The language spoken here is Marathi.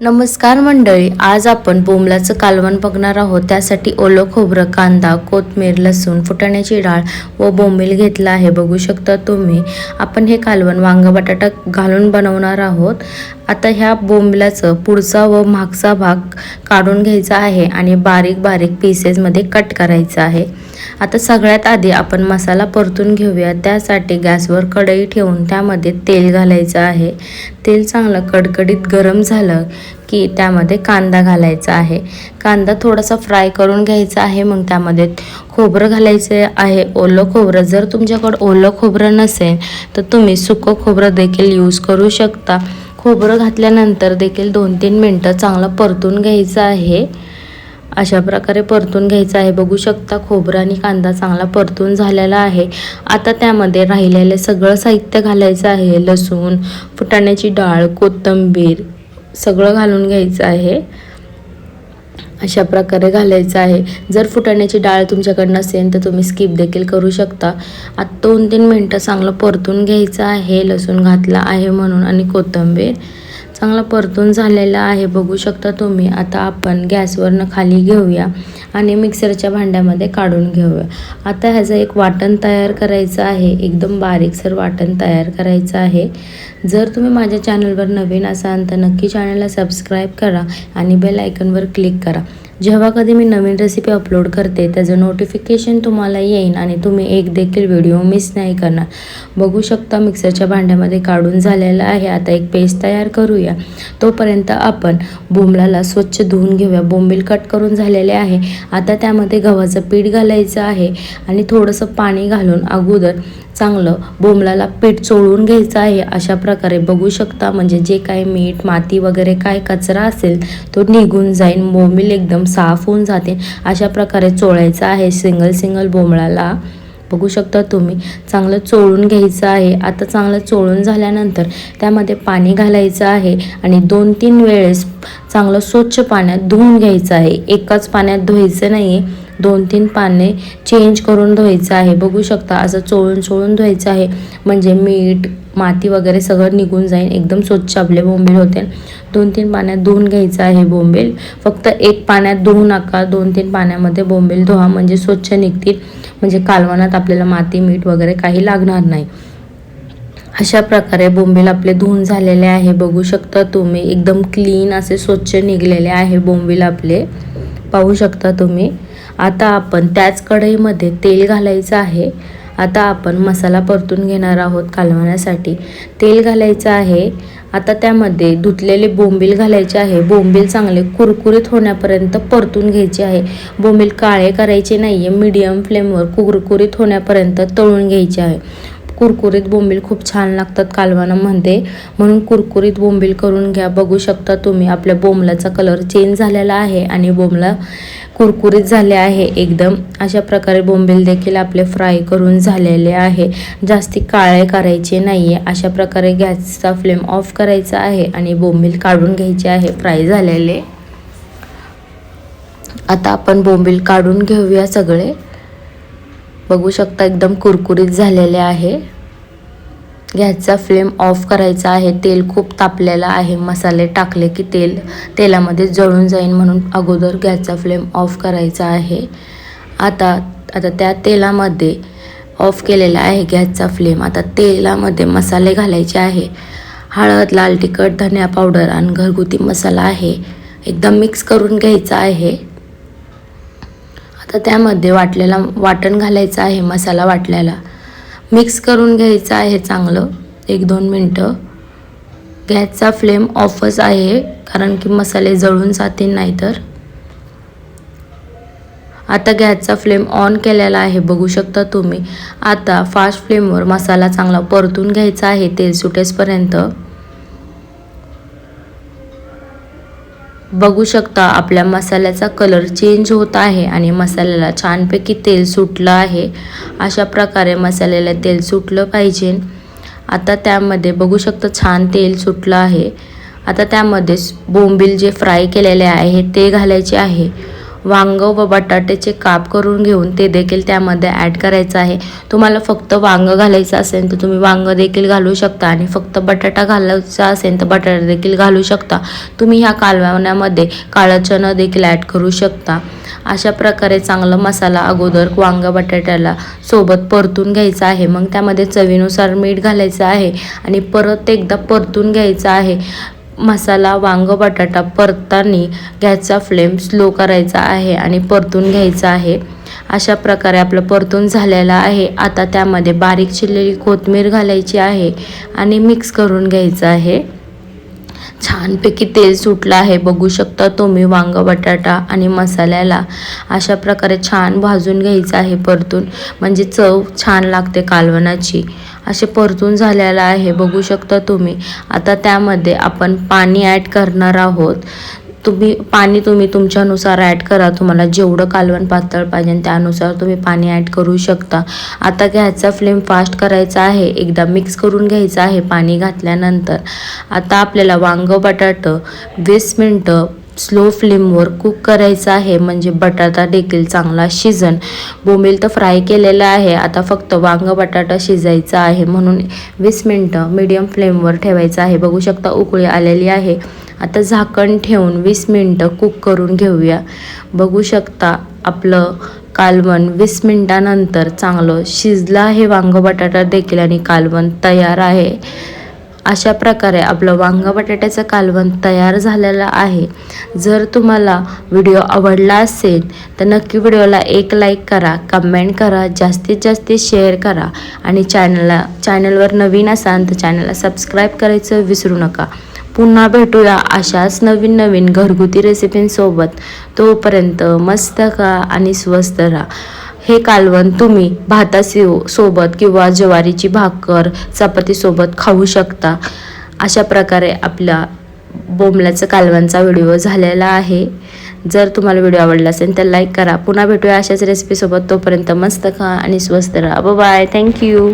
नमस्कार मंडळी आज आपण बोंबलाचं कालवण बघणार आहोत. त्यासाठी ओलं खोबरं कांदा कोथमीर लसूण फुटाण्याची डाळ व बोंबील घेतला आहे. बघू शकता तुम्ही आपण हे कालवण वांग बटाटा घालून बनवणार आहोत. आता ह्या बोंबलाचं पुढचा व मागचा भाग काढून घ्यायचा आहे आणि बारीक बारीक पीसेसमध्ये कट करायचा आहे. आता सगळ्यात आधी आपण मसाला परतून घेऊया. त्यासाठी गॅसवर कढई ठेवून त्यामध्ये तेल घालायचं आहे. तेल चांगलं कडकडीत गरम झालं की त्यामध्ये कांदा घालायचा आहे. कांदा थोडासा फ्राय करून घ्यायचा आहे मग त्यामध्ये खोबरं घालायचं आहे. ओलं खोबरं जर तुमच्याकडं ओलं खोबरं नसेल तर तुम्ही सुकं खोबरं देखील यूज करू शकता. खोबरं घातल्यानंतर देखील दोन तीन मिनटं चांगलं परतून घ्यायचं आहे. अशा प्रकारे परतून घ्यायचं आहे. बघू शकता खोबरं आणि कांदा चांगला परतून झालेला आहे. आता त्यामध्ये राहिलेले सगळं साहित्य घालायचं आहे. लसूण फुटाण्याची डाळ कोथिंबीर सगळं घालून घ्यायचं आहे. अशा प्रकारे घालायचं आहे. जर फुटाण्याची डाळ तुमच्याकडे नसेल तर तुम्ही स्किप देखील करू शकता. आता दोन तीन मिनटं चांगलं परतून घ्यायचं आहे. लसूण घातला आहे म्हणून आणि कोथिंबीर. चांगला परतून झालेला आहे बघू शकता तुम्ही. आता आपण गॅसवरनं खाली घेऊया आणि मिक्सरच्या भांड्यामध्ये काढून घेऊया. आता ह्याचं एक वाटण तयार करायचं आहे. एकदम बारीकसर वाटण तयार करायचं आहे. जर तुम्ही माझ्या चॅनलवर नवीन असाल तर नक्की चॅनलला सबस्क्राईब करा आणि बेल आयकनवर क्लिक करा. जेव्हा कधी मी नवीन रेसिपी अपलोड करते त्याचं नोटिफिकेशन तुम्हाला येईन आणि तुम्ही एक देखील व्हिडिओ मिस नाही करणार. बघू शकता मिक्सरच्या भांड्यामध्ये काढून झालेला आहे. आता एक पेस्ट तयार करूया. तोपर्यंत आपण बोंबलाला स्वच्छ धुवून घेऊया. बोंबील कट करून झालेले आहे. आता त्यामध्ये गव्हाचं पीठ घालायचं आहे आणि थोडंसं पाणी घालून अगोदर चांगलं बोंबलाला पीठ चोळून घ्यायचं आहे. अशा प्रकारे बघू शकता म्हणजे जे काही मीठ माती वगैरे काय कचरा असेल तो निघून जाईल बोंबील एकदम साफ होऊन जाते. अशा प्रकारे चोळायचं आहे. सिंगल सिंगल बोमळाला बघू शकता तुम्ही. चांगलं चोळून घ्यायचं आहे. आता चांगलं चोळून झाल्यानंतर त्यामध्ये पाणी घालायचं आहे आणि दोन तीन वेळेस चांगलं स्वच्छ पाण्यात धुवून घ्यायचं आहे. एकाच पाण्यात धुवायचं नाही आहे दोन तीन पाने चेंज करून धुवायचं आहे. बघू शकता असं चोळून चोळून धुवायचं आहे. म्हणजे मीठ माती वगैरे सगळं निघून जाईल. एकदम स्वच्छ आपले बोंबील होते. दोन तीन पाण्यात धुवून घ्यायचं आहे बोंबील. फक्त एक पाण्यात धुवू नका. दोन तीन पाण्यामध्ये बोंबील धुवा. म्हणजे स्वच्छ निघतील. म्हणजे कालवणात आपल्याला माती मीठ वगैरे काही लागणार नाही. अशा प्रकारे बोंबील आपले धुवून झालेले आहे. बघू शकता तुम्ही एकदम क्लीन असे स्वच्छ निघलेले आहे बोंबील आपले. पाहू शकता तुम्ही. आता आपण त्याच कढईमध्ये तेल घालायचं आहे. आता आपण मसाला परतून घेणार आहोत कालवण्यासाठी. तेल घालायचं आहे. आता त्यामध्ये धुतलेले बोंबील घालायचे आहे. बोंबील चांगले कुरकुरीत होण्यापर्यंत परतून घ्यायचे आहे. बोंबील काळे करायचे नाही आहे मीडियम फ्लेमवर कुरकुरीत होण्यापर्यंत तळून घ्यायचे आहे. कुरकुरीत बोंबील खूप छान लागतात कालवणामध्ये. म्हणून कुरकुरीत बोंबील करून घ्या. बघू शकता तुम्ही आपल्या बोंबलाचा कलर चेंज झालेला आहे आणि बोंबला कुरकुरीत झाले आहे. एकदम अशा प्रकारे बोंबील देखील आपले फ्राय करून झालेले आहे. जास्ती काळे करायचे नाही आहे अशा प्रकारे गॅसचा फ्लेम ऑफ करायचा आहे आणि बोंबील काढून घ्यायचे आहे. फ्राय झालेले. आता आपण बोंबील काढून घेऊया सगळे. बघू शकता एकदम कुरकुरीत झालेले आहे. गॅसचा फ्लेम ऑफ करायचा आहे. तेल खूप तापलेलं आहे. मसाले टाकले की तेल तेलामध्ये जळून जाईल म्हणून अगोदर गॅसचा फ्लेम ऑफ करायचा आहे. आता आता त्या तेलामध्ये ऑफ केलेला आहे गॅसचा फ्लेम आता तेलामध्ये मसाले घालायचे आहे. हळद लाल तिखट धनिया पावडर आणि घरगुती मसाला आहे. एकदम मिक्स करून घ्यायचा आहे. आता त्यामध्ये वाटलेला वाटण घालायचं आहे मसाला वाटलेला. मिक्स करून घ्यायचं आहे चांगलं. एक दोन मिनटं. गॅसचा फ्लेम ऑफच आहे कारण की मसाले जळून जातील नाहीतर आता गॅसचा फ्लेम ऑन केलेला आहे बघू शकता तुम्ही. आता फास्ट फ्लेमवर मसाला चांगला परतून घ्यायचा आहे तेल सुटेसपर्यंत. बघू शकता आपल्या मसाल्याचा कलर चेंज होत आहे आणि मसाल्याला छानपैकी तेल सुटलं आहे. अशा प्रकारे मसाल्याला तेल सुटलं पाहिजे. आता त्यामध्ये बघू शकता छान तेल सुटलं आहे. आता त्यामध्ये बोंबील जे फ्राय केलेले आहे ते घालायचे आहे. वांग व बटाट्याचे काप करून घेऊन ते देखील त्यामध्ये ॲड करायचं आहे. तुम्हाला फक्त वांगं घालायचं असेल तर तुम्ही वांगं देखील घालू शकता आणि फक्त बटाटा घालायचा असेल तर बटाटा देखील घालू शकता. तुम्ही ह्या कालवण्यामध्ये काळं चणं देखील ॲड करू शकता. अशा प्रकारे चांगला मसाला अगोदर वांग बटाट्याला सोबत परतून घ्यायचा आहे. मग त्यामध्ये चवीनुसार मीठ घालायचं आहे आणि परत एकदा परतून घ्यायचं आहे. मसाला वांग बटाटा परतानी गॅसचा फ्लेम स्लो करायचा आहे आणि परतून घ्यायचा आहे. अशा प्रकारे आपलं परतून झालेलं आहे. आता त्यामध्ये बारीक चिरलेली कोथमीर घालायची आहे आणि मिक्स करून घ्यायचं आहे. छानपैकी तेल सुटलं आहे. बघू शकता तुम्ही वांग बटाटा आणि मसाल्याला अशा प्रकारे छान भाजून घ्यायचं आहे परतून. म्हणजे चव छान लागते कालवणाची. असे परतून झालेलं आहे. बघू शकता तुम्ही. आता त्यामध्ये आपण पाणी ॲड करणार आहोत. तुम्ही पाणी तुम्ही तुमच्यानुसार ॲड करा. तुम्हाला जेवढं कालवण पातळ पाहिजे त्यानुसार तुम्ही पाणी ॲड करू शकता. आता गॅसचा फ्लेम फास्ट करायचा आहे. एकदा मिक्स करून घ्यायचं आहे पाणी घातल्यानंतर. आता आपल्याला वांग बटाटं वीस मिनटं स्लो फ्लेमवर कुक करायचं आहे. म्हणजे बटाटा देखील चांगला शिजन. बोंबील तर फ्राय केलेलं आहे. आता फक्त वांग बटाटा शिजायचा आहे. म्हणून वीस मिनटं मीडियम फ्लेमवर ठेवायचं आहे. बघू शकता उकळी आलेली आहे. आता झाकण ठेवून वीस मिनटं कुक करून घेऊया. बघू शकता आपलं कालवण वीस मिनटानंतर चांगलं शिजलं आहे. वांग बटाटा देखील आणि कालवण तयार आहे. अशा प्रकारे आपलं वांग बटाट्याचं कालवण तयार झालेलं आहे. जर तुम्हाला व्हिडिओ आवडला असेल तर नक्की व्हिडिओला एक लाईक करा कमेंट करा जास्तीत जास्त शेअर करा. आणि चॅनलला चॅनलवर नवीन असाल तर चॅनलला सबस्क्राईब करायचं विसरू नका. पुन्हा भेटूया अशाच नवीन नवीन घरगुती रेसिपींसोबत. तोपर्यंत मस्त खा आणि स्वस्त राहा. हे कालवण तुम्ही भाताशी सोबत किंवा ज्वारीची भाकर चपातीसोबत खाऊ शकता. अशा प्रकारे आपला बोंबल्याचं कालवणचा व्हिडिओ झालेला आहे. जर तुम्हाला व्हिडिओ आवडला असेल तर लाईक करा. पुन्हा भेटूया अशाच रेसिपीसोबत. तोपर्यंत मस्त खा आणि स्वस्त राहा. Bye thank you